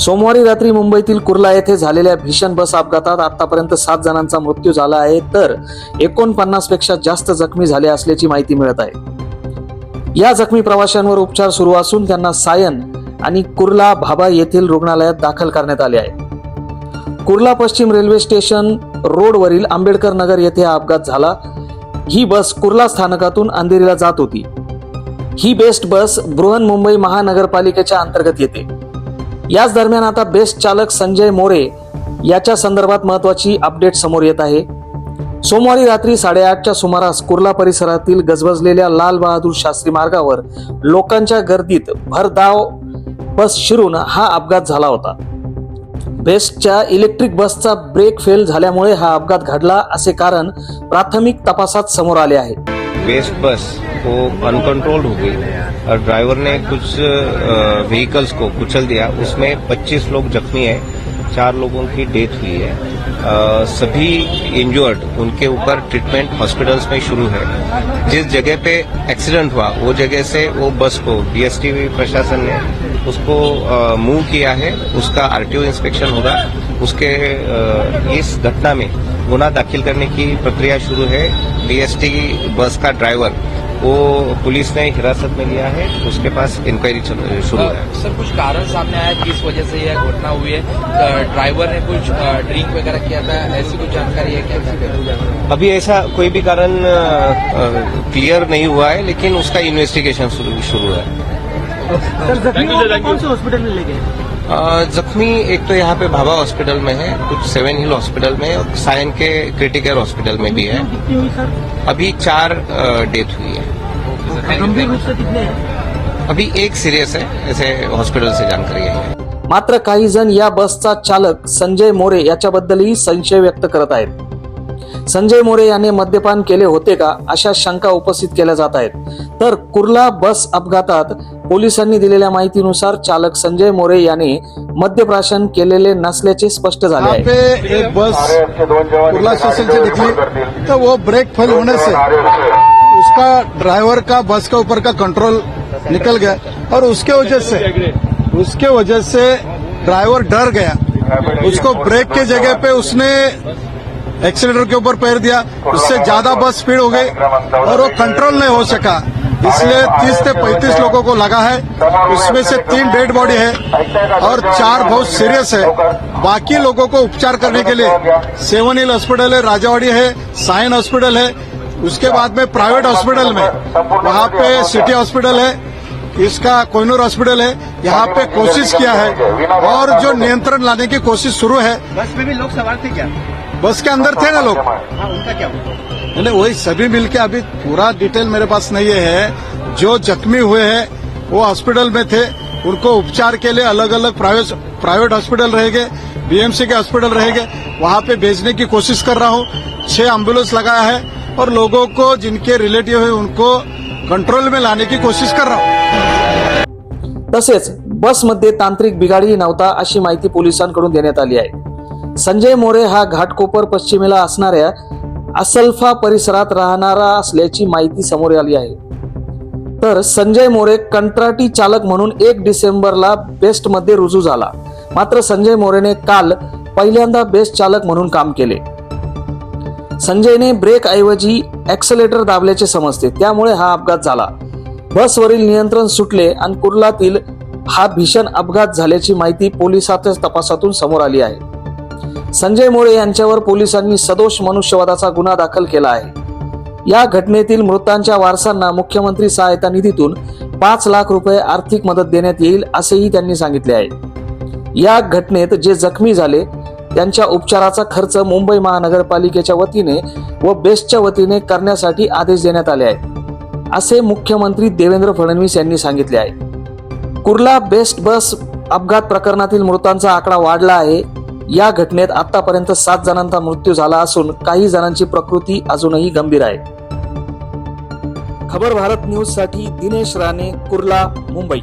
सोमवारी रात्री मुंबईतील कुर्ला येथे झालेल्या भीषण बस अपघातात आतापर्यंत सात जणांचा मृत्यू झाला आहे तर एकोणपन्नासपेक्षा जास्त जखमी झाले असल्याची माहिती मिळत आहे. या जखमी प्रवाशांवर उपचार सुरू असून त्यांना सायन आणि कुर्ला भाभा येथील रुग्णालयात दाखल करण्यात आले आहे. कुर्ला पश्चिम रेल्वे स्टेशन रोडवरील आंबेडकर नगर येथे हा अपघात झाला. ही बस कुर्ला स्थानकातून अंधेरीला जात होती. ही बेस्ट बस बृहन्मुंबई महानगरपालिकेच्या अंतर्गत येते. याच दरम्यान आता बेस्ट चालक संजय मोरे याच्या संदर्भात महत्वाची अपडेट समोर येत आहे. सोमवारी रात्री साडेआठच्या सुमारास कुर्ला परिसरातील गजबजलेल्या लाल बहादूर शास्त्री मार्गावर लोकांच्या गर्दीत भरधाव बस शिरून हा अपघात झाला होता. बेस्टच्या इलेक्ट्रिक बसचा ब्रेक फेल झाल्यामुळे हा अपघात घडला असे कारण प्राथमिक तपासात समोर आले आहे. बेस्ट बस हो अनकंट्रोल्ड हो गई. और ड्राइवर ने कुछ व्हीकल्स को कुचल दिया। उसमें 25 लोग जख्मी हैं चार लोगों की डेथ हुई है। अ, सभी इंजर्ड उनके ऊपर ट्रीटमेंट हॉस्पिटल्स में शुरू है। जिस जगह पे एक्सीडेंट हुआ वो जगह से वो बस को डीएसटीवी प्रशासन ने उसको मूव किया है। उसका आरटीओ इंस्पेक्शन होगा। उसके अ, इस घटना में गुना दाखिल करने की प्रक्रिया शुरू है। डीएसटी बस का ड्राइवर वो पुलिस ने हिरासत में लिया है उसके पास इंक्वायरी शुरू है। सर कुछ कारण सामने आया किस वजह से यह घटना हुई है? ड्राइवर ने कुछ ड्रिंक वगैरह किया था ऐसी कुछ जानकारी है क्या? अभी ऐसा कोई भी कारण क्लियर नहीं हुआ है लेकिन उसका इन्वेस्टिगेशन शुरू शुरू है। सर जख्मी कौन से हॉस्पिटल में ले गए? जख्मी एक तो यहाँ पे भाभा हॉस्पिटल में है कुछ सेवन हिल हॉस्पिटल में और सायन के क्रिटिकल हॉस्पिटल में भी है। अभी चार डेथ हुई है। गंभीर रूप से कितने हैं? अभी एक सीरियस है ऐसे हॉस्पिटल से जानकारी आई है। मात्र काही जण या बसचा चालक संजय मोरे याच्याबद्दलही संशय व्यक्त करत आहेत. संजय मोरे याने मद्यपान केले होते का अशा शंका उपस्थित केल्या जात आहेत. तर कुर्ला बस अपघातात पोलिसांनी दिलेल्या माहितीनुसार चालक संजय मोरे याने मद्यप्राशन केलेले नसल्याचे स्पष्ट झाले आहे. बस कुर्ला स्टेशन से निकली तो वो ब्रेक फेल होने से उसका ड्राइवर का, बस के ऊपर का कंट्रोल निकल गया। और उसके वजह से, उसके वजह से ड्राइवर डर गया। उसको ब्रेक के जगह पे उसने एक्सीलेटर के ऊपर पैर दिया। उससे ज़्यादा बस स्पीड हो गई और वो कंट्रोल नहीं हो सका। इसलिए 30 से 35 लोगों को लगा है। उसमें से तीन डेड बॉडी है और चार बहुत सीरियस है। बाकी लोगों को उपचार करने के लिए सेवन हिल हॉस्पिटल है, राजावाड़ी है, साइन हॉस्पिटल है उसके बाद में प्राइवेट हॉस्पिटल में। वहाँ पे सिटी हॉस्पिटल है इसका कोहिनूर हॉस्पिटल है यहाँ पे कोशिश किया है। और जो नियंत्रण लाने की कोशिश शुरू है। बस में भी लोग सवार थे क्या? बस के अंदर थे ना लोग। हाँ उनका क्या वही सभी मिलके अभी पूरा डिटेल मेरे पास नहीं है। जो जख्मी हुए हैं वो हॉस्पिटल में थे। उनको उपचार के लिए अलग अलग प्राइवेट प्राइवेट हॉस्पिटल रहेंगे बीएमसी के हॉस्पिटल रहेंगे वहाँ पे भेजने की कोशिश कर रहा हूँ। छह एंबुलेंस लगाया है। और लोगों को जिनके रिलेटिव है उनको कंट्रोल में लाने की कोशिश कर रहा हूँ। तसेच बसमध्ये तांत्रिक बिघाडही नव्हता अशी माहिती पोलिसांकडून देण्यात आली आहे. संजय मोरे हा घाटकोपर पश्चिमेला असणाऱ्या असल्फा परिसरात राहणारा असल्याची माहिती समोर आली आहे. तर संजय मोरे कंत्राटी चालक म्हणून एक डिसेंबरला बेस्टमध्ये रुजू झाला. मात्र संजय मोरेने काल पहिल्यांदा बेस्ट चालक म्हणून काम केले. संजयने ब्रेक ऐवजी ऍक्सलेटर दाबल्याचे समजते. त्यामुळे हा अपघात झाला. बसवरील नियंत्रण सुटले आणि कुर्लातील हा भीषण अपघात झाल्याची माहिती पोलिसाच्या तपासातून समोर आली आहे. संजय मोळे यांच्यावर पोलिसांनी सदोष मनुष्यवादाचा गुन्हा दाखल केला आहे. या घटनेतील मृतांच्या वारसांना मुख्यमंत्री सहायता निधीतून पाच लाख रुपये आर्थिक मदत देण्यात येईल असेही त्यांनी सांगितले आहे. या घटनेत जे जखमी झाले त्यांच्या उपचाराचा खर्च मुंबई महानगरपालिकेच्या वतीने व बेस्टच्या वतीने करण्यासाठी आदेश देण्यात आले आहेत असे मुख्यमंत्री देवेंद्र फडणवीस यांनी सांगितले आहे. कुर्ला बेस्ट बस अपघात प्रकरणातील मृतांचा आकडा वाढला आहे. या घटनेत आतापर्यंत सात जणांचा मृत्यू झाला असून काही जणांची प्रकृती अजूनही गंभीर आहे. खबर भारत न्यूजसाठी दिनेश राणे कुर्ला मुंबई.